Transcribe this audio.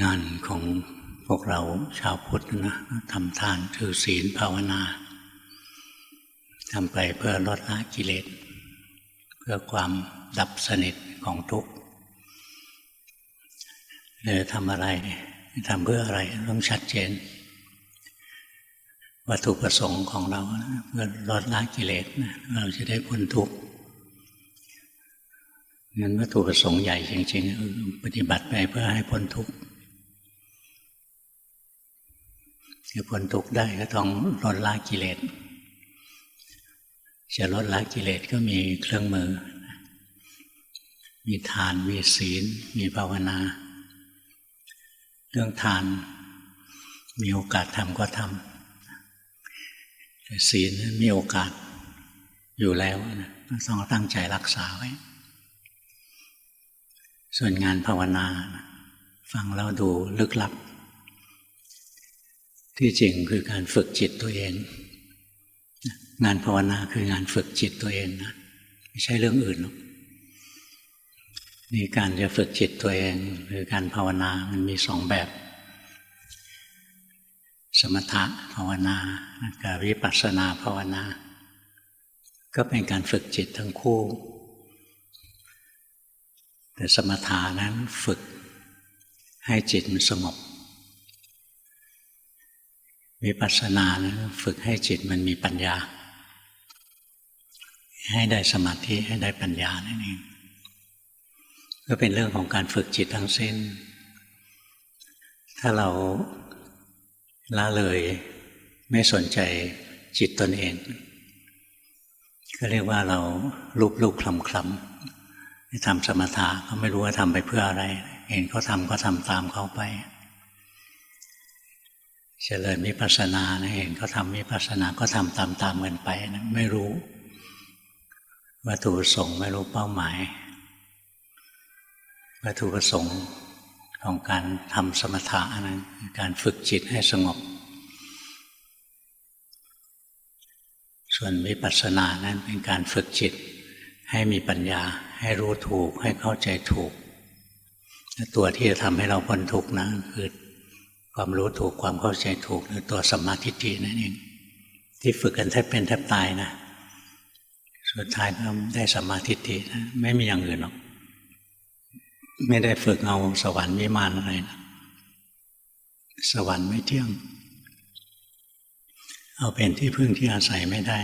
งานของพวกเราชาวพุทธนะทำทานถือศีลภาวนาทำไปเพื่อลดละกิเลส เพื่อความดับสนิทของทุกข์เลยทำอะไรทำเพื่ออะไรต้องชัดเจน วัตถุประสงค์ของเราเพื่อลดละกิเลสเราจะได้พ้นทุกข์งั้นวัตถุประสงค์ใหญ่จริงๆปฏิบัติไปเพื่อให้พ้นทุกข์ จะพ้นทุกข์ได้ก็ต้องลดละกิเลสจะลดละกิเลสก็มีเครื่องมือ มีทานมีศีล มีภาวนา เรื่องทาน มีโอกาสทำก็ทำแต่ศีลมีโอกาสอยู่แล้วนะต้องตั้งใจรักษาไว้ ส่วนงานภาวนา ฟังแล้วดูลึกลับ ที่จริงคือการฝึกจิตตัวเอง งานภาวนาคืองานฝึกจิตตัวเองนะไม่ใช่เรื่องอื่นหรอกนี่การจะฝึกจิตตัวเองหรือการภาวนามันมีสองแบบ สมถะภาวนากับวิปัสสนาภาวนา ก็เป็นการฝึกจิตทั้งคู่ แต่สมถานั้นฝึกให้จิตมันสงบ วิปัสสนานั้นฝึกให้จิตมันมีปัญญา ให้ได้สมาธิให้ได้ปัญญานั่นเองก็เป็นเรื่องของการฝึกจิตทั้งสิ้น ถ้าเราละเลยไม่สนใจจิตตนเอง ก็เรียกว่าเราลุบลุบคลำคลำทำสมถะก็ไม่รู้ว่าทำไปเพื่ออะไร เห็นเขาทำก็ทำตามเขาไป เจริญมิปัสสนานะเห็นเขาทำมิปัสสนาก็ทำตามตามกันไปนะไม่รู้วัตถุประสงค์ไม่รู้เป้าหมายวัตถุประสงค์ของการทำสมถะนะการฝึกจิตให้สงบ ส่วนวิปัสสนานั้นเป็นการฝึกจิต ให้มีปัญญา ให้รู้ถูกให้เข้าใจถูก ตัวที่จะทำให้เราพ้นทุกข์นะคือ ความรู้ถูกความเข้าใจถูกหรือตัวสมาธิินั่นเองที่ฝึกกันแทบเป็นแทบตายนะ สุดท้ายก็ได้สมาธิินะไม่มีอย่างอื่นหรอก ไม่ได้ฝึกเอาสวรรค์วิมานอะไรนะสวรรค์ไม่เที่ยง เอาเป็นที่พึ่งที่อาศัยไม่ได้